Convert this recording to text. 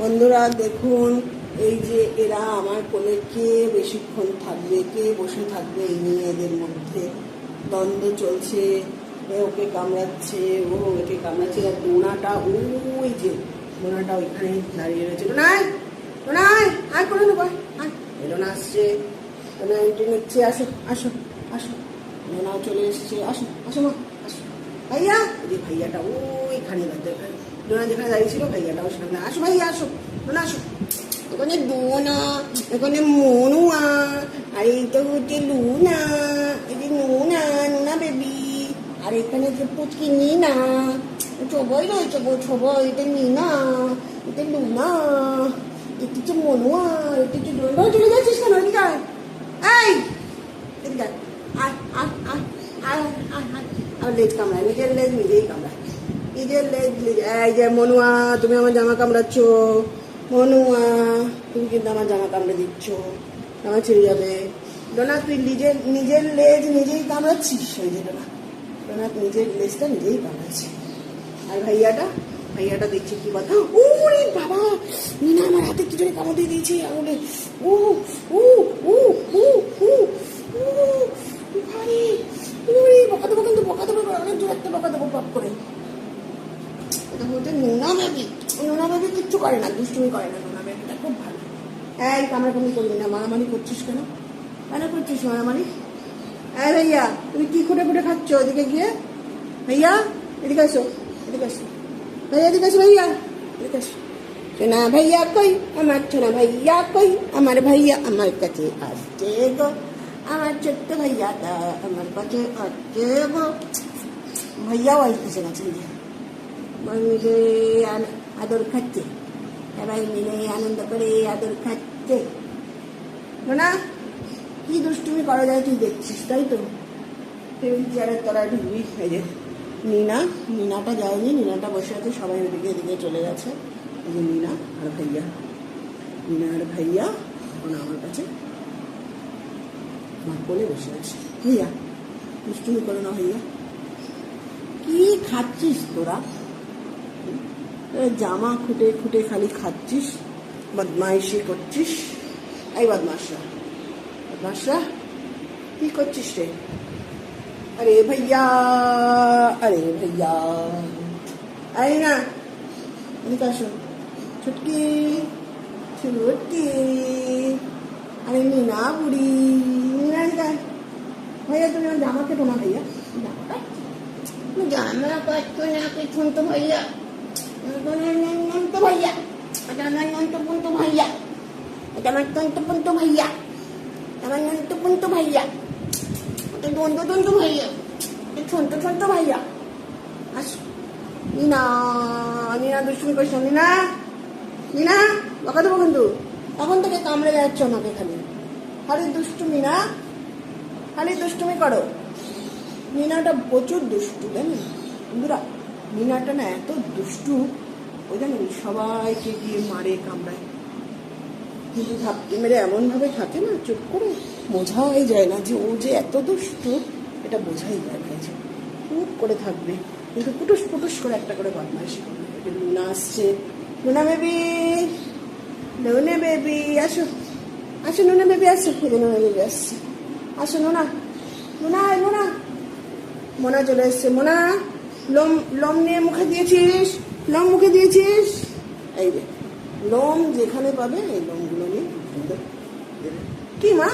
বন্ধুরা, দেখুন, এই যে এরা আমার কোলে কে বেশিক্ষণ থাকবে, কে বসে থাকবে এই নিয়ে এদের মধ্যে দ্বন্দ্ব চলছে। ওকে কামড়াচ্ছে, ও ওকে কামড়াচ্ছে, আর ডোনাটা ওই যে ডোনাটা ওইখানে দাঁড়িয়ে রয়েছে। ডোনাই ডোনাই আয় করে নেব, আয় ডোনা আসছে। ডোনা এন্ট্রি নিচ্ছে, আসো আসো আসো। ডোনাও চলে এসছে, আসো আসো মা, আসো। ভাইয়া যে ভাইয়াটা, ওইখানে দাঁড়িয়ে ডোনা যেখানে দাঁড়িয়ে ছিল ভাইয়াটাও সেখানে আসো ভাইয়া আসো। ডোনা আসো। এখানে ডোনা এখানে মনুয়া, আর এই তো হচ্ছে লুনা যে নুনা নুনা বেবি আর এখানে যে পুচকি নিনা, সবাই রয়েছে গো, সবাই। এটা নিনা, এটা লুনা, এটা হচ্ছে মনুয়া, এটা হচ্ছে চলে যাচ্ছিস কেন এদিকে। এই আয়। আয় আয় আয় আয় আয়। আর লেজ কামড়ায়, নিজের লেজ নিজেই কামড়ায়। নিজের লেজ এই যে মনুয়া, তুমি আমার জামা কামড়াচ্ছ। মনুয়া, তুমি কিন্তু আমার জামা কামড়ে দিচ্ছ। জামা ছিঁড়ে যাবে। ডোনা, তুই নিজের নিজের লেজ নিজেই কামড়াচ্ছিস? ওই যে ডোনা। ডোনা নিজের লেজটা নিজেই কামড়াচ্ছে আর ভাইয়াটা? ভাইয়াটা দেখছি কি কথা। ওরে বাবা! মিনা আমার হাতে কি জন্য কামড় দিয়ে দিয়েছে, আঙুলে। ও ও ও ও ও ও ভাই ওরে বকা দেবো কিন্তু বকা দেবো অনেক দূর একটা বকা দেবো পাপ করে এটা হচ্ছে নোনা বেবি নোনা বেবি কিচ্ছু করে না দুষ্টুমি করে না নোনা বেবিটা খুব ভালো। এই কামড়াকামড়ি করবি না, মারামারি করছিস কেন? কেন করছিস মারামারি? এই ভাইয়া, তুমি কি খুঁটে খুঁটে খাচ্ছ ওদিকে গিয়ে? ভাইয়া, এদিকে আসো এদিকে আসো ভাইয়া, এদিকে আসো ভাইয়া, এদিকে আসো না ভাইয়া কই? আমার ছোনা ভাইয়া কই? আমার ভাইয়া আমার কাছে আসছে গো। আমার ছোট্ট ভাইয়াটা আমার কাছে আসছে গো। ভাইয়াও আসতেছে না আন- আদর খাচ্ছে। সবাই মিলে আনন্দ করে আদর খাচ্ছে। না কি দুষ্টুমি করা যায় তুই দেখছিস, তাই তো? চেয়ারের তলায় ঢুকবি, এই যে নিনা, নিনাটা যায়নি, নিনাটা বসে আছে, সবাই ওদিকে এদিকে চলে গেছে। এই যে নিনা আর ভাইয়া। নিনা আর ভাইয়া এখন আমার কাছে আমার কোলে বসে আছে। ভাইয়া, দুষ্টুমি করো না ভাইয়া। কি খাচ্ছিস তোরা? জামা খুঁটে খুঁটে খালি খাচ্ছিস, বদমাইশি করছিস। এই বদমাসরা বদমাসরা কি করছিস রে? আরে ভাইয়া আরে ভাইয়া। আরে না, এদিকে আসো। ছুটকি ছুটকি। আরে মিনা বুড়ি, মিনা ভাইয়া, তুমি আমার জামা কেটো না ভাইয়া। জামাটা জামা কাটতো না, পেছন তো ভাইয়া। তো ভাইয়া এটা আমার নন্তপুন্ত ভাইয়া এটা আমার তন্তপুন্ত ভাইয়া আমার নন্তপুন্ত ভাইয়া এটা দন্ত দন্ত ভাইয়া এটা ছোট ছোট ভাইয়া আস নিনা নিনা দুষ্টুমি করিস না নিনা নিনা বকা দেবো কিন্তু তখন থেকে কামড়ে যাচ্ছ আমাকে খালি খালি দুষ্টুমি না খালি দুষ্টুমি করো মিনাটা প্রচুর দুষ্টু জানেন বন্ধুরা মিনাটা না এত দুষ্টু ওই জানেন সবাইকে গিয়ে মারে কামড়ায়। কিন্তু থাপতে মেরে এমনভাবে থাকে না চুপ করে বোঝাই যায় না যে ও যে এত দুষ্টু এটা বোঝাই যায় না যে চুপ করে থাকবে। কিন্তু পুটুস পুটুস করে একটা করে বদমাইশি করবে। লুনা আসছে। Luna baby! লুনা বেবি আসো। আসো লুনা বেবি আসো। এই লুনা বেবি আসছে। আসো লুনা। আয়, লুনা। মোনা চলে এসছে। মোনা! লোম লোম নিয়ে মুখে দিয়েছিস? লোম মুখে দিয়েছিস? এই রে লোম যেখানে পাবে, এই লোমগুলো নিয়ে কি মা?